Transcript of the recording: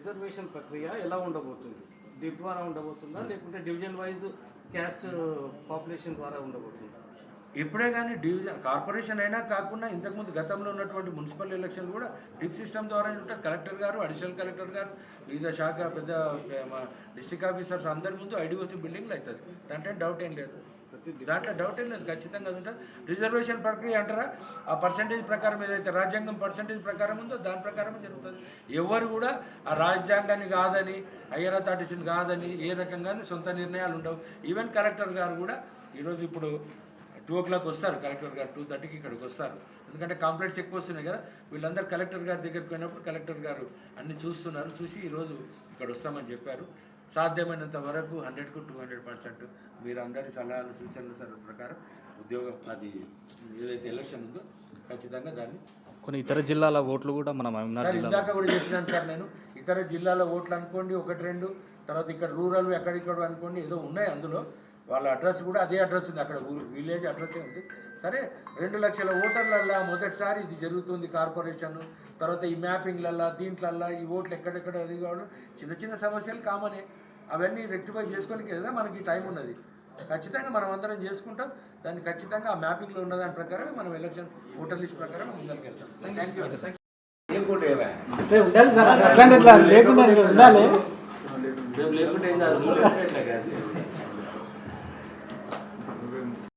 Reservation ప్రక్రియ ఎలా ఉండబోతుంది? డిప్ ద్వారా ఉండబోతుందా? లేకుంటే division wise caste uh, population ద్వారా ఉండబోతుందా? ఎప్పుడే కానీ డివిజన్ కార్పొరేషన్ అయినా కాకుండా ఇంతకుముందు గతంలో ఉన్నటువంటి మున్సిపల్ ఎలక్షన్ కూడా డిప్ సిస్టమ్ ద్వారా ఉంటే కలెక్టర్ గారు అడిషనల్ కలెక్టర్ గారు వివిధ శాఖ పెద్ద డిస్ట్రిక్ట్ ఆఫీసర్స్ అందరి ముందు ఐడిఓసి బిల్డింగ్లు అవుతుంది దాంట్లో డౌట్ ఏం లేదు. దాంట్లో డౌట్ ఏం లేదు ఖచ్చితంగా అది ఉంటుంది రిజర్వేషన్ ప్రక్రియ అంటారా? ఆ పర్సంటేజ్ ప్రకారం ఏదైతే రాజ్యాంగం పర్సంటేజ్ ప్రకారం ఉందో దాని ప్రకారమే జరుగుతుంది. ఎవరు కూడా ఆ రాజ్యాంగాన్ని కాదని అయ్యర్ అథారిటీస్ని కాదని ఏ రకంగానే సొంత నిర్ణయాలు ఉండవు. ఈవెన్ కలెక్టర్ గారు కూడా ఈరోజు ఇప్పుడు టూ ఓ క్లాక్ వస్తారు కలెక్టర్ గారు టూ థర్టీకి ఇక్కడికి వస్తారు. ఎందుకంటే కంప్లైంట్స్ ఎక్కువ వస్తున్నాయి కదా. వీళ్ళందరూ కలెక్టర్ గారి దగ్గరికి పోయినప్పుడు కలెక్టర్ గారు అన్ని చూస్తున్నారు చూసి ఈరోజు ఇక్కడ వస్తామని చెప్పారు. సాధ్యమైనంత వరకు హండ్రెడ్కు టూ హండ్రెడ్ పర్సెంట్. మీరు అందరి సలహాలు సూచనల సర ప్రకారం ఉద్యోగం అది ఏదైతే ఎలక్షన్ ఉందో ఖచ్చితంగా దాన్ని కొన్ని ఇతర జిల్లాల ఓట్లు కూడా మన ఇందాక కూడా చెప్పినాను సార్ నేను. ఇతర జిల్లాల ఓట్లు అనుకోండి ఒకటి రెండు. తర్వాత ఇక్కడ రూరల్ ఎక్కడిక్కడ అనుకోండి ఏదో ఉన్నాయి అందులో. వాళ్ళ అడ్రస్ కూడా అదే అడ్రస్ ఉంది అక్కడ ఊరు విలేజ్ అడ్రస్ ఉంది. సరే రెండు లక్షల ఓటర్లల్లా మొదటిసారి ఇది జరుగుతుంది కార్పొరేషన్. తర్వాత ఈ మ్యాపింగ్లల్లా దీంట్లల్లా ఈ ఓట్లు ఎక్కడెక్కడ అది కావడం చిన్న చిన్న సమస్యలు కామనే అవన్నీ రెక్టిఫై చేసుకోనికి కదా మనకి టైం ఉన్నది. ఖచ్చితంగా మనం అందరం చేసుకుంటాం. దాన్ని ఖచ్చితంగా ఆ మ్యాపింగ్లో ఉన్న దాని ప్రకారమే మనం ఎలక్షన్ ఓటర్ లిస్ట్ ప్రకారం ముందరికి వెళ్తాం. థ్యాంక్ యూ ఉండాలి సార్ లేకుండా ఉండాలి.